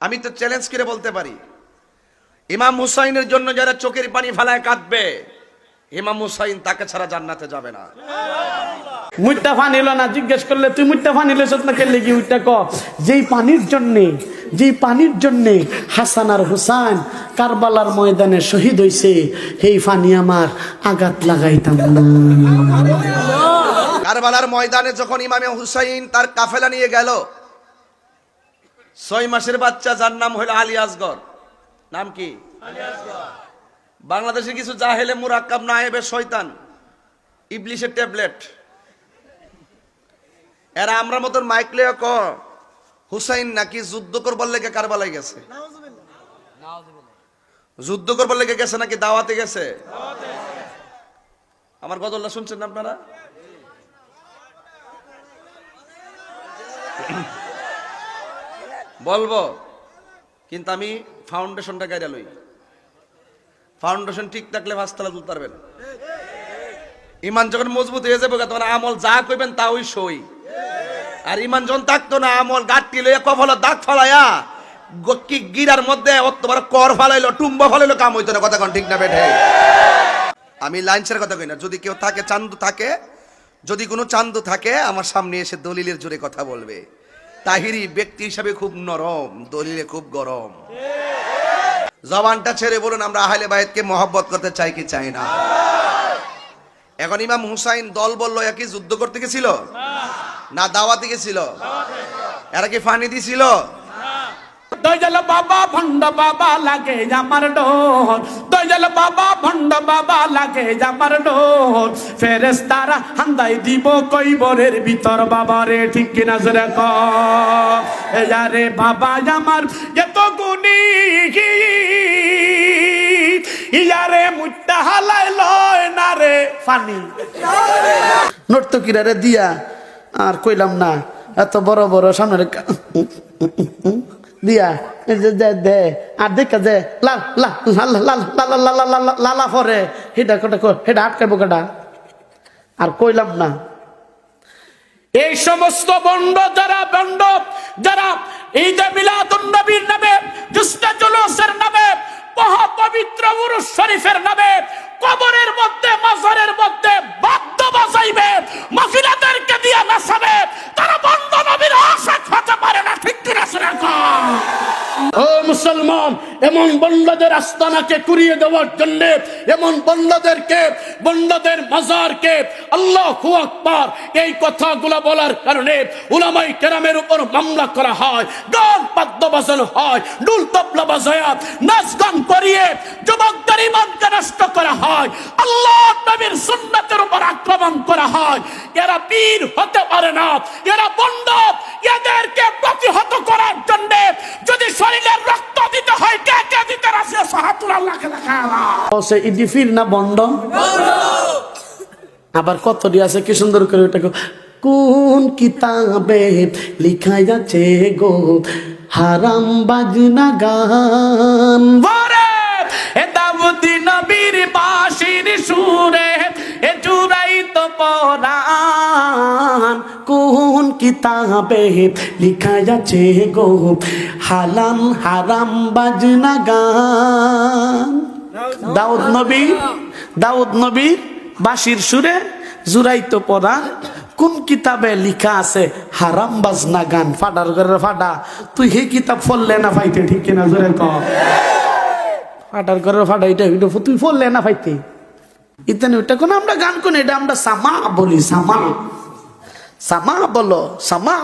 আমি তো চ্যালেঞ্জ করে বলতে পারি। ইমাম হুসাইনের জন্য যারা চোখের পানি ফেলায় কাঁদবে ইমাম হুসাইন তাকে ছাড়া জান্নাতে যাবে না। মুইটা না জিজ্ঞেস করলে তুই মুইটা না কি উইটা ক যেই পানির জন্যে যেই পানির জন্যে হাসান আর হুসাইন কারবালার ময়দানে শহীদ হইছে সেই পানি আমার আঘাত লাগাইতাম না। কারবালার ময়দানে যখন ইমামে হুসাইন তার কাফেলা নিয়ে গেল ছয় মাসের বাচ্চা যার নাম হলো আলী আসগর। নাম কি? বাংলাদেশের কিছু যা জাহেলে মুরাক্কাব নায়েবে শয়তান। ইবলিশের ট্যাবলেট। এরা আমরা মতন মাইকলে ক হুসাইন নাকি যুদ্ধ করবার লেগে কারবালায় গেছে? যুদ্ধ করবার লেগে গেছে নাকি দাওয়াতে গেছে? আমার গজলটা শুনছেন আপনারা? বলব, কিন্তু আমি ফাউন্ডেশনটা গাইডা লই। ফাউন্ডেশন ঠিক থাকলে ভাস্তলা তুলতে পারবেন। ইমান যখন মজবুত হয়ে যাবে, তখন আমল যা কইবেন তা ওই সই। আর ইমান যখন থাকতো না, আমল গাঠটি লইয়া কফল দাগ ফালাইয়া, কি গিরার মধ্যে অত বড় কর ফালাইলো, টুম্ব ফালাইলো, কাম হইতো না, কথা কোন ঠিক না, বেঠে। আমি লাইনসের কথা কই না, যদি কেউ থাকে, চান্দু থাকে, যদি কোনো চান্দু থাকে, আমার সামনে এসে দলিলের জোরে কথা বলবে। তাহিরি ব্যক্তি হিসাবে খুব নরম, দলিলে খুব গরম। জবানটা ছেড়ে বলুন, আমরা আহলে বাইতকে মহব্বত করতে চাই কি চাই না? এখন ইমাম হুসাইন দল বলল একই যুদ্ধ করতে গেছিল? না, দাওয়াতে গেছিল। এরা কি ফানি দিছিল? দয়াল বাবা, ভণ্ড বাবা লাগে আমার ডোর দয়াল বাবা, ভণ্ড বাবা লাগে আমার ডোর ফেরেস তারা হান্দাই দিব কইবরের ভিতর বাবারে ঠিক কিনা জোরে ক? এজারে বাবা আমার এত গুণী। ইয়ারে মুট্টা হালাই লয় না রে নর্তকীরা দিয়া, আর কইলাম না, এত বড় বড় সামনে আর কইলাম না এই সমস্ত বন্ড যারা বন্ড যারা ঈদে মিলাদুন্নবীর নামে জুস্তা জুলুসের নামে মহাপবিত্র শরীফের নামে মুসলমান, এমন বন্ডদের আস্তানাকে কুড়িয়ে দেওয়ার জন্য, এমন বন্ডদেরকে বন্ডদের মাজারকে আল্লাহ আকবার এই কথাগুলো বলার কারণে উলামাই কেরামের উপর মামলা করা হয় গান বাদ্য বাজানো হয় ডুল তবলা বাজায়া নাচ গান করিয়ে যুবকদের ইমানকে নষ্ট করা হয় আল্লাহ নবীর সুন্নতের উপর আক্রমণ করা হয়। এরা বীর হতে পারে না, এরা বন্ড এদেরকে প্রতিহত করার জন্য যদি শরীরের রক্ত দিতে হয় কে কে দিতে রাশি সাহাতুল আল্লাহকে দেখা সে ইদিফির না বন্ড আবার কত আছে? কি সুন্দর করে ওটা কোন কিতাবে লিখা যাচ্ছে গো? হারাম বাজনা গান। কিতাবে লিখা যাচ্ছে গো হালান হারাম বাজনা গান দাউদ নবী দাউদ নবীর বাঁশির সুরে জুরাইতো পড়া কোন কিতাবে লিখা আছে হারাম বাজনা গান ফাডার ঘরের ফাডা তুই সেই কিতাব ফললে না পাইতে ঠিক কিনা জোরে ক ফাডার ঘরের ফাডা এটা এটা তুই ফললে না পাইতে ইতানি ওটা কোন আমরা গান কোন এটা আমরা সামা বলি সামা সামা বলো সামা